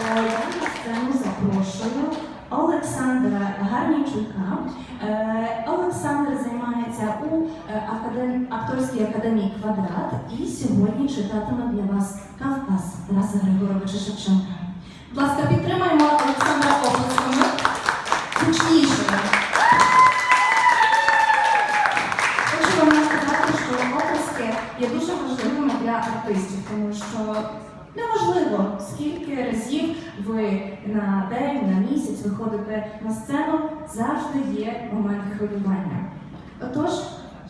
Е, Я на сцену запрошую Олександра Гарнічука. Е, Олександр займається у е, акторській академії Квадрат і сьогодні читатиме для вас Кавказ Тараса Григоровича Шевченка. Будь ласка, підтримаємо Олександра оплесками. Гучніше. Хочу вам сказати, що оплески є дуже важливими для артистів, тому що неважливо, скільки разів ви на день, на місяць виходите на сцену, завжди є моменти хвилювання. Отож,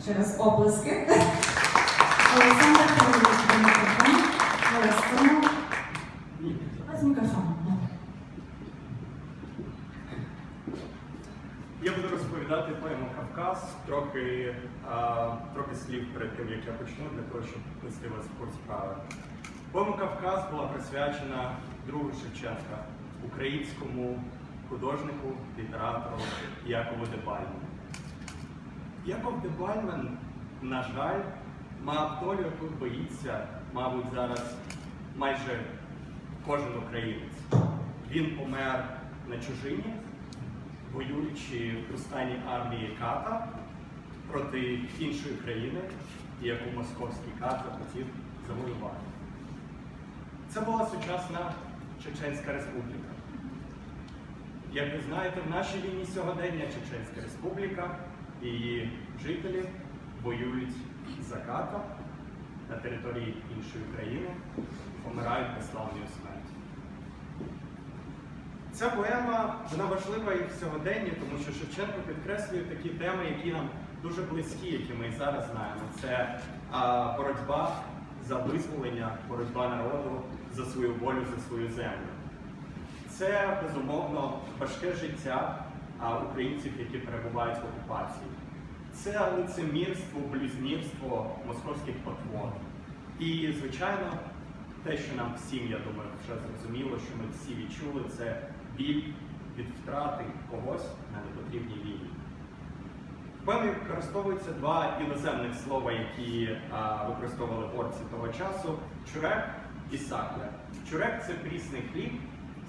ще раз оплески. Олександр. Олександр. Без мікрофону. Я буду розповідати поему Кавказ, трохи, а, трохи слів перед тим, як я почну, для того, щоб вести вас справи. Поема Кавказ була присвячена другу Шевченка, українському художнику, літератору Якову Дебальману. Яков Дебальман, на жаль, мав долю, яку боїться, мабуть, зараз майже кожен українець. Він помер на чужині, воюючи в повстанній армії Ката проти іншої країни, яку московський кат захотів завоювати. Це була сучасна Чеченська Республіка. Як ви знаєте, в нашій війні сьогодення Чеченська Республіка і її жителі воюють за ката на території іншої країни, помирають безславною смертю. Ця поема вона важлива і в сьогоденні, тому що Шевченко підкреслює такі теми, які нам дуже близькі, які ми і зараз знаємо. Це а, боротьба за визволення, боротьба народу за свою волю, за свою землю. Це безумовно важке життя українців, які перебувають в окупації. Це лицемірство, блюзнірство московських потвор. І, звичайно, те, що нам всім, я думаю, вже зрозуміло, що ми всі відчули, це біль від втрати когось на непотрібній війні. Поемі використовуються два іноземних слова, які а, використовували борці того часу: чурек і сакля. Чурек це прісний хліб,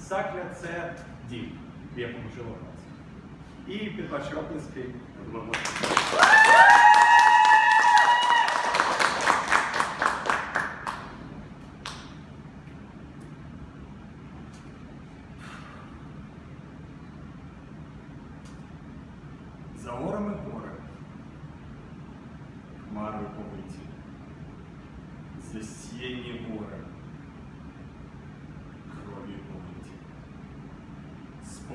сакля це дім, в якому жило нас. І під ваші оплески, я думаю, можна. За горами гори, хмарою повиті, засіяні гори, кров'ю повиті.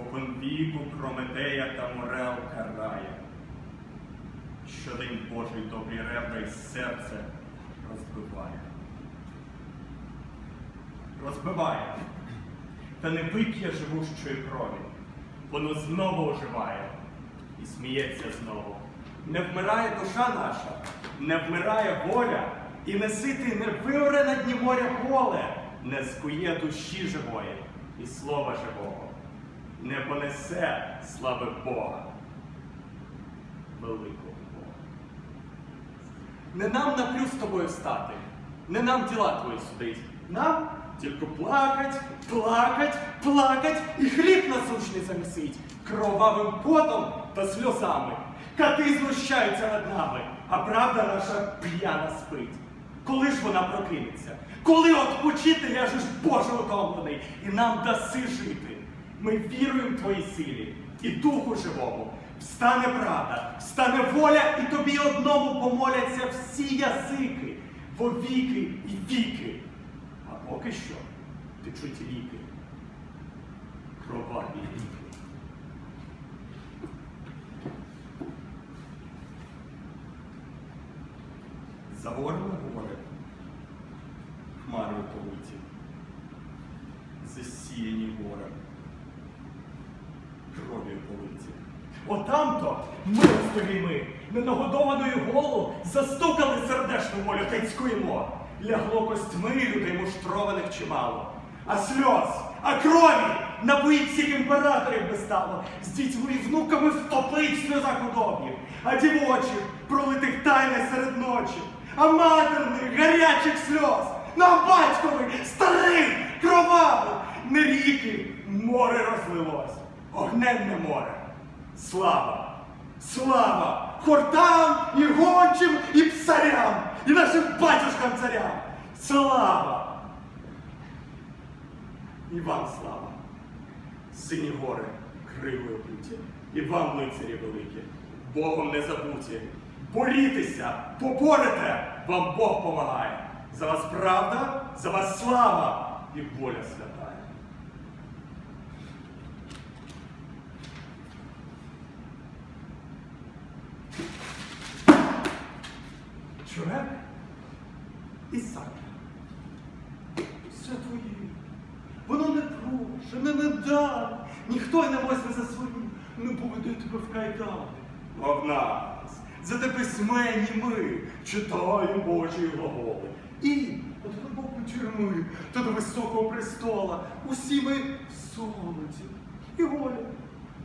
Спокон віку Прометея та Морел карає. Щодень Божий добрі ребра й серце розбиває. Розбиває, та не вип'є живущої крові. Воно знову оживає і сміється знову. Не вмирає душа наша, не вмирає воля, і не ситий, не виоре на дні моря поле, не скує душі живої і слова живого, не понесе слави Бога, великого Бога. Не нам на плюс тобою встати, не нам діла твої судить. Нам тільки плакать, плакать, плакать і хліб насущний замісить кровавим потом та сльозами. Кати знущаються над нами, а правда наша п'яна спить. Коли ж вона прокинеться? Коли от почити ляжеш Боже утомлений і нам даси жити? Ми віруємо в твоїй силі і духу живому. Встане правда, встане воля, і тобі одному помоляться всі язики, во віки і віки. А поки що течуть ріки, кроваві ріки. За горами гори, хмарою повиті, засіяні гори, политі. Отамто ми ми, ненагодованою голу, застукали сердешну волю та й цькуємо. Лягло костьми людей муштрованих чимало. А сльоз, а крові напоїть всіх імператорів би стало, з дітьми і внуками втопить в сльозах удобів, а дівочих пролитих тайне серед ночі, а матерних гарячих сльоз, нам батькових, старих, кровавих, не ріки, море розлилось, огненне море. Слава! Слава! Хортам і гончим, і псарям, і нашим батюшкам царям! Слава! І вам слава! Сині гори кривою обуті, і вам, лицарі великі, Богом не забуті. Борітеся, поборете, вам Бог помагає. За вас правда, за вас слава і воля святая. Чурек і сакля. Все твоє. Воно не прошене, не дар. Ніхто й не возьме за свої, не поведе тебе в кайдани. А в нас за те письменні ми читаємо Божі глаголи. І від глибоку тюрми та до високого престола усі ми в солоді. І воля.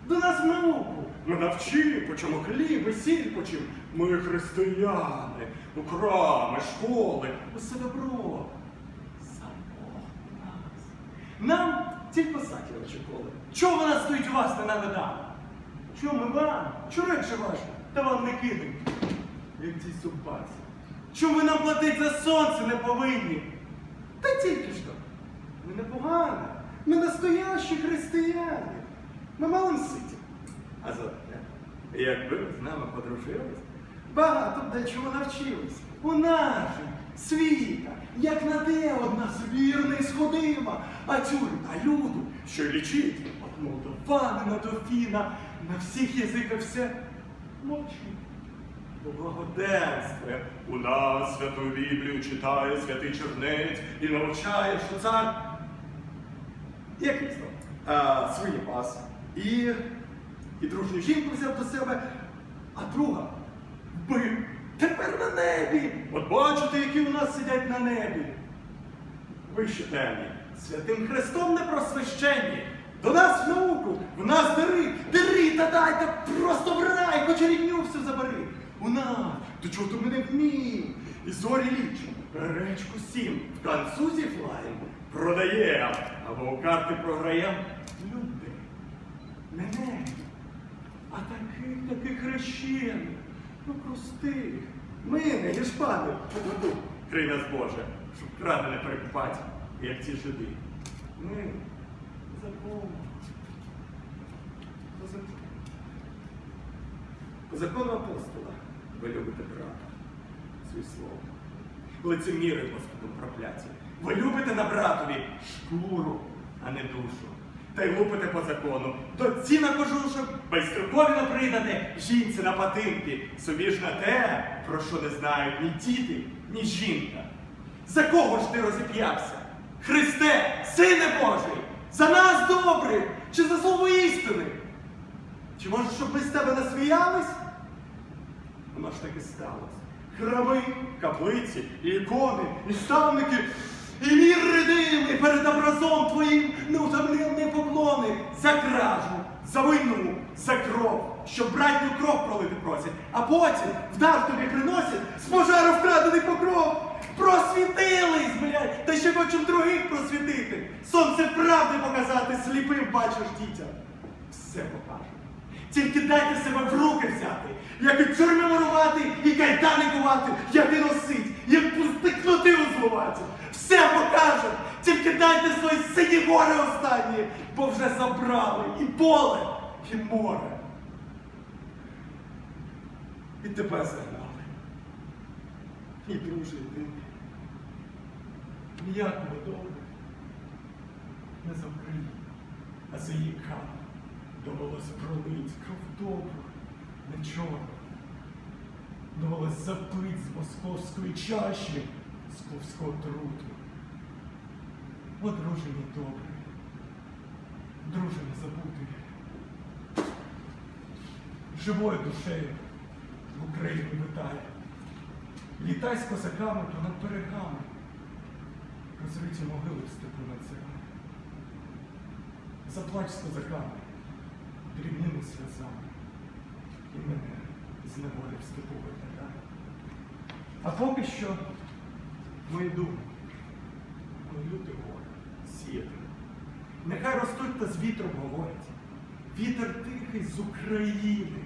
До нас науку. Ми навчи, по чому хліб і сіль почим. Ми християни, у храми, школи, усе добро. Сам Бог нас. Нам тільки посаді очікували. Чого вона стоїть у вас не наведа? Чому ми вам? Чурек же ваш, та вам не кинуть, як цій собаці. Чому ви нам платить за сонце не повинні? Та тільки то. Ми не погані, ми настоящі християни. Ми малим ситі. А за якби ви з нами подружились, багато дечого навчились. У нашій світа, як на те одна вірна і сходима, а тюрм та люду, що лічить, от Молдована до Фіна, на всіх язиках все мовчить. Благоденствує. У нас святу Біблію читає святий Чернець і навчає, що цар який знов? Свині пас. І, дружню жінку взяв до себе, а друга вбив. Тепер на небі. От бачите, які у нас сидять на небі. Ви ще темні, святим Христом не просвященні. До нас в науку, в нас дари, дари та дайте просто в рай, хоч рідню всю забери. У нас, до чого то ми не вміємо. І зорі лічимо, речку сім, в концузі флаєм, продаєм, або у карти програєм. Люди, не небі, а таких таких хрещених, ну простих. Ми не є шпани, тут крий нас Боже, щоб кради не перекупати, як ці жиди. Ми. По закону. По закону апостола ви любите брата, своє слово. Лицеміри Господом прокляті. Ви любите на братові шкуру, а не душу. Та й лупите по закону. Доці на кожушок, байструкові на придане, жінці на патинки, собі ж на те, про що не знають ні діти, ні жінка. За кого ж ти розіп'явся? Христе, Сине Божий, за нас добрих, чи за слово істини? Чи може, щоб ми з тебе насміялись? Воно ж таки сталося. Храми, каплиці, ікони, і ставники, і мір ридили перед образом твоїм неутомленні поклони за кражу, за війну, за кров, щоб братню кров пролити просять, а потім в дар тобі приносять з пожару вкрадений покров. Просвітились, блядь, та ще хочемо других просвітити. Сонце правди показати, сліпим бачиш дітям. Все покажемо. Тільки дайте себе в руки взяти, як і тюрми мурувати, і кайдани кувати, як і носить, як пустикнути узлувати. Все покажемо, тільки дайте свої сині гори останні, бо вже забрали і поле, і море. І тебе загнали. І друже, і ти. Ніякого добре. Не за а за її камінь. Довелось пролить кров добру, не чорну. Довелось запить з московської чаші сковського труту. О, друже мій добрий, друже не забутий. Живою душею в Україні витає. Літай з козаками понад берегами. Розриті могили в степу на цигани. Заплач з козаками дрібними сльозами. І мене з неволі в степу виглядає. А поки що мої думи, мою ти горе, сіяти. Та з вітром говорить. Вітер тихий з України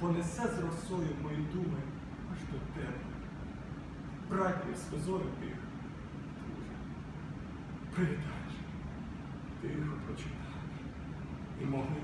понесе з росою мої думи аж до тебе. Братній з козою тих, привітаєш, тихо прочитаєш і могли